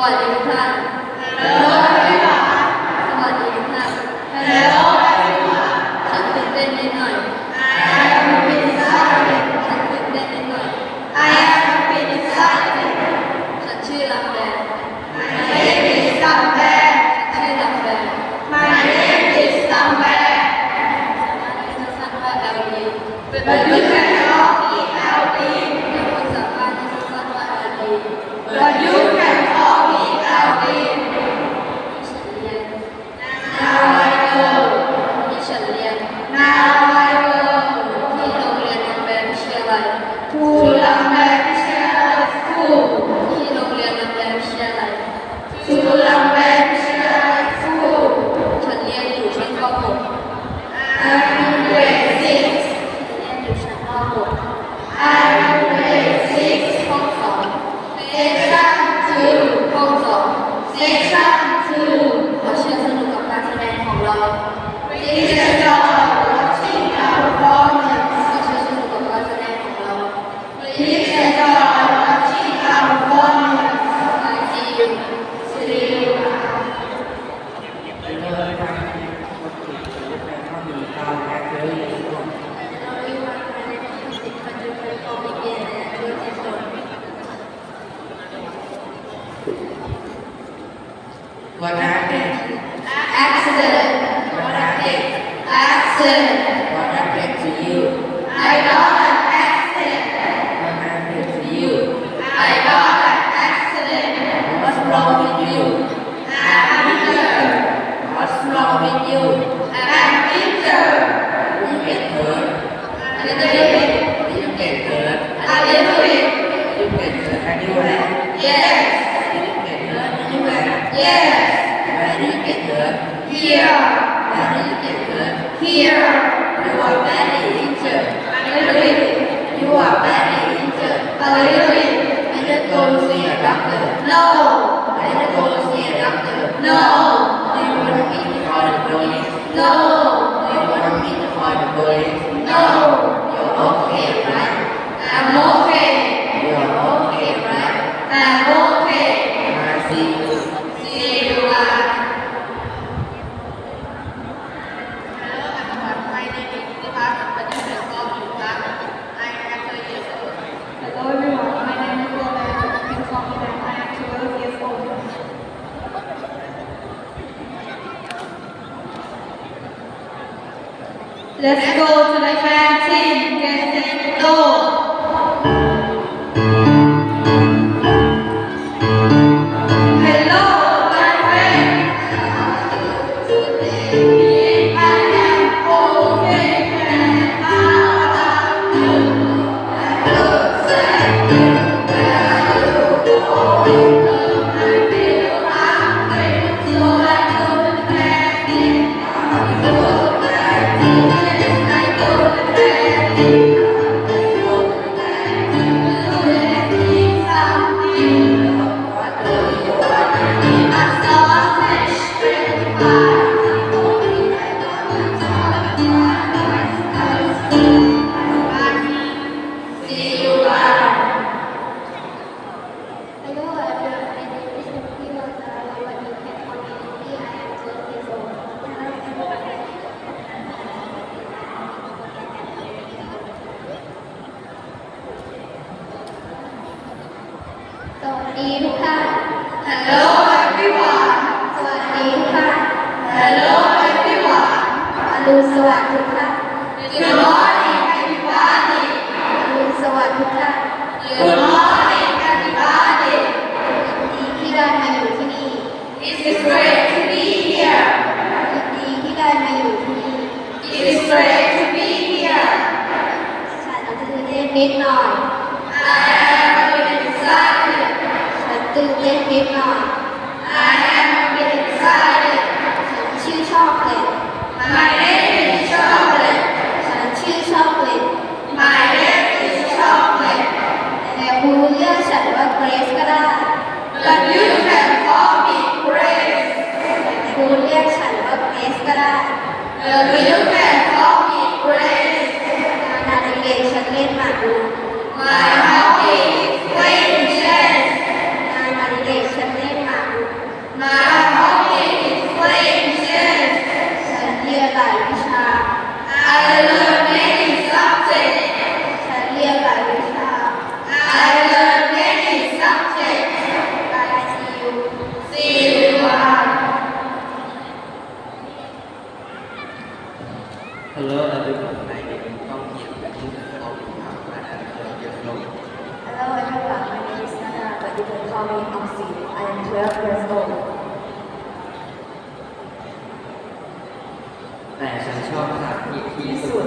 วัสดีทุกท่าน Hello everyone. สวัสดีทุกท่าน Hello everyone. ฉันตื่นเต้นนิดหน่อย I am a bit excited. ฉันตื่นเต้นนิดหน่อย I am a bit excited. ฉันชื่อลำแบน My name is Samber. ฉันชื่อลำแบน My name is Samber. สามารถเรียกสั้นๆว่า LD เป็น But you can bit you get hurt A little bit. you get hurt anywhere Yes. you get hurt anywhere Yes. where do you get hurt Here. where do you get Here. you are very injured A little bit. you are very injured A little bit. better go see a doctor No. better go see a doctor No. Perfect, perfecto. ดีทุกท่าน Hello everyone. สวัสดีทุกท่าน Hello everyone. อรุณสวัสดิ์ทุกท่าน Good morning everybody. อรุณสวัสดิ์ทุกท่าน Good morning everybody. ยินดีที่ได้มาอยู่ที่นี่ It's great to be here. ยินดีที่ได้มาอยู่ที่นี่ It's great to be here. ฉันตื่นเต้นนิดหน่อย I am a bit excited. ฉันตื่นเต้นนิดหน่อย I am a bit excited. ฉันชื่อช็อกโกแลต My name is Chocolate. ฉันชื่อช็อกโกแลต My name is Chocolate. แต่ครูเรียกฉันว่าเกรซก็ได้ But you can call me Grace. ครูเรียกฉันว่าเกรซก็ได้ But you can แ Hello everyone, my name is Nana, but you can call me Oxy. I am 12 years old. แต่ฉันชอบภาษาอังกฤษที่สุด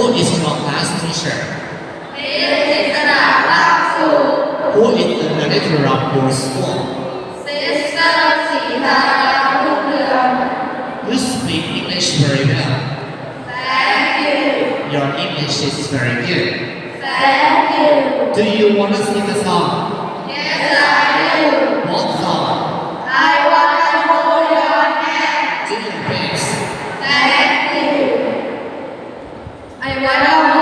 Who is your class teacher? Sister Laksu. Who is the manager of your school? Sister Sita You speak English very well. Thank you. Your English is very good. Thank you. Do you want to sing a song? Yes, I Ayah.